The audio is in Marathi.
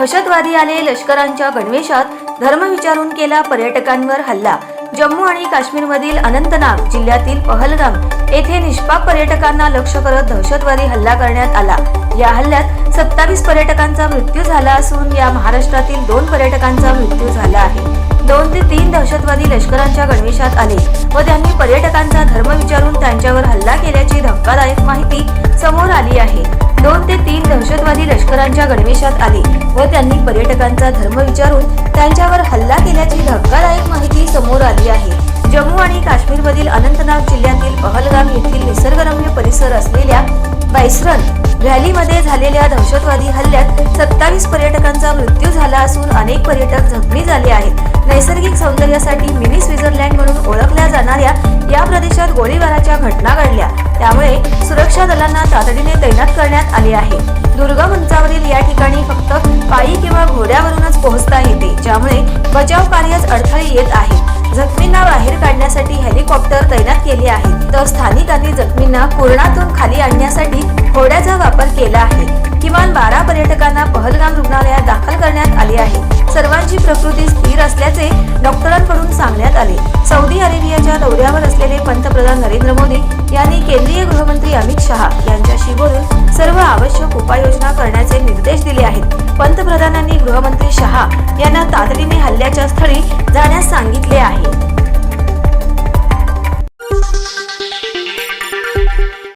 दहशतवादी आले लष्करांच्या गणवेशात धर्म विचारून केला पर्यटकांवर हल्ला. जम्मू आणि काश्मीरमधील अनंतनाग जिल्ह्यातील पहलगाम येथे निष्पाप पर्यटकांना लक्ष करत दहशतवादी हल्ला करण्यात आला. या हल्ल्यात सत्तावीस पर्यटकांचा मृत्यू झाला असून या महाराष्ट्रातील दोन पर्यटकांचा मृत्यू झाला आहे. दोन ते तीन दहशतवादी लष्करांच्या गणवेशात आले व त्यांनी पर्यटकांचा धर्म विचारून त्यांच्यावर हल्ला केल्याची धक्कादायक माहिती लष्करांच्या गणवेशात आले व त्यांनी पर्यटकांचा धर्म विचारून त्यांच्यावर हल्ला केल्याची धक्कादायक माहिती समोर आली आहे. जम्मू आणि काश्मीरमधील अनंतनाग जिल्ह्यातील पहलगाम येथील निसर्गरम्य परिसर असलेल्या बैसरन व्हॅलीमध्ये झालेल्या दहशतवादी हल्ल्यात सत्तावीस पर्यटकांचा मृत्यू झाला असून अनेक पर्यटक जखमी झाले आहेत. नैसर्गिक सौंदर्यासाठी मिनी स्वित्झर्लंड म्हणून ओळखल्या जाणाऱ्या या प्रदेशात गोळीबाराच्या घटना घडल्या. त्यामुळे सुरक्षा दलांना तातडीने तैनात करण्यात आले आहे. दुर्गम या ठिकाणी फक्त पायी किंवा घोड्यावरूनच पोहोचता येते ज्यामुळे बचाव कार्यात अडथळे येत आहेत. जखमींना बाहेर काढण्यासाठी हेलिकॉप्टर तैनात केले आहेत तर स्थानिकांनी जखमींना कुरणातून खाली आणण्यासाठी घोड्याचा वापर केला आहे. किमान बारा पर्यटकांना पहलगाम रुग्णालयात दाखल करण्यात आले आहे. सर्वांची प्रकृती स्थिर असल्याचे डॉक्टरांकडून सांगण्यात आले. सौदी अरेबियाच्या दौऱ्यावर असलेले पंतप्रधान नरेंद्र मोदी यांनी केंद्रीय गृहमंत्री अमित शहा यांच्याशी बोलून आवश्यक उपाययोजना करण्याचे निर्देश दिले आहेत. पंतप्रधानांनी गृहमंत्री शहा यांना तातडीने हल्ल्याच्या स्थळी जाण्यास सांगितले आहे.